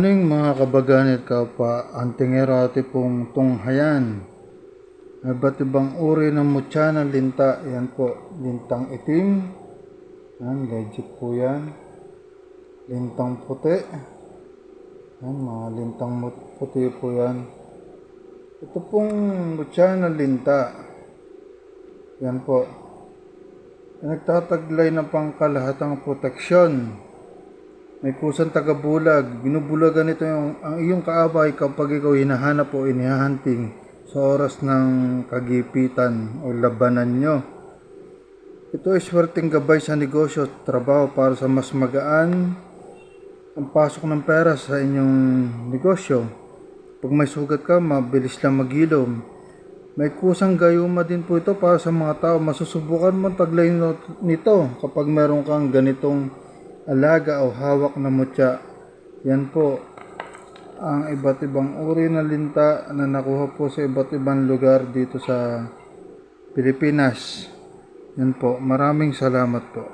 Morning mga kabaganit kapwa antingero ati pong tunghayan. Iba't ibang uri ng mutya ng linta. Yan po, lintang itim. Yan, legit po yan. Lintang puti. Yan, mga lintang puti po yan. Ito pong mutya ng linta. Yan po. Nagtataglay ng pangkalahatang proteksyon. May kusang tagabulag. Binubulagan ito yung, ang iyong kaabay kapag ikaw hinahanap o inihahanting sa oras ng kagipitan o labanan nyo. Ito ay swerteng gabay sa negosyo at trabaho para sa mas magaan ang pasok ng pera sa inyong negosyo. Pag may sugat ka, mabilis lang magilom. May kusang gayuma din po ito para sa mga tao. Masusubukan mo ang taglay no- nito kapag meron kang ganitong alaga o hawak na mutya. Yan po ang iba't ibang uri ng linta na nakuha po sa iba't ibang lugar dito sa Pilipinas. Yan po. Maraming salamat po.